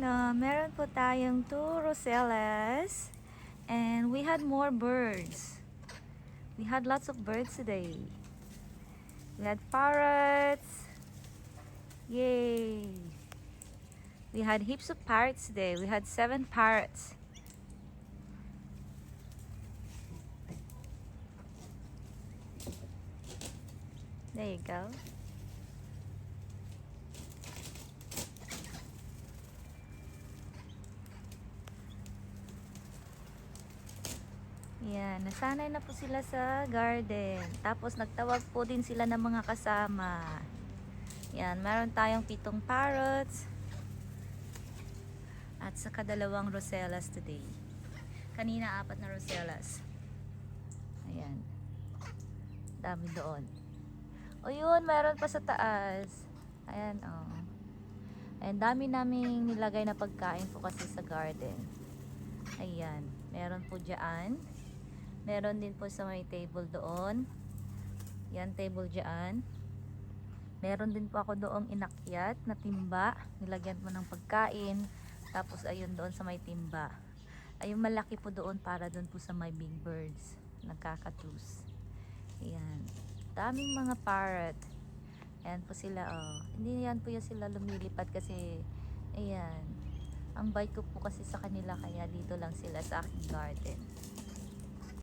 Ayan, oh, meron po tayong two rosellas. And we had more birds. We had lots of birds today. We had parrots. Yay! We had heaps of parrots today. We had seven parrots. There you go. Yan, nasanay na po sila sa garden. Tapos nagtawag po din sila ng mga kasama. Yan, meron tayong pitong parrots. At saka dalawang rosellas today. Kanina apat na rosellas. Ayan. Dami doon. O yun, meron pa sa taas. Ayan, oh. Ayan, dami naming nilagay na pagkain po kasi sa garden. Ayan, meron po dyan. Meron din po sa may table doon. Yan, table dyan. Meron din po ako doong inakyat na timba. Nilagyan po ng pagkain. Tapos ayun doon sa may timba. Ayun malaki po doon para doon po sa may big birds. Nagkakatus. Ayan. Daming mga parrot. Ayan po sila oh. Hindi yan po yan sila lumilipad kasi ayan. Ang bike ko po kasi sa kanila kaya dito lang sila sa aking garden.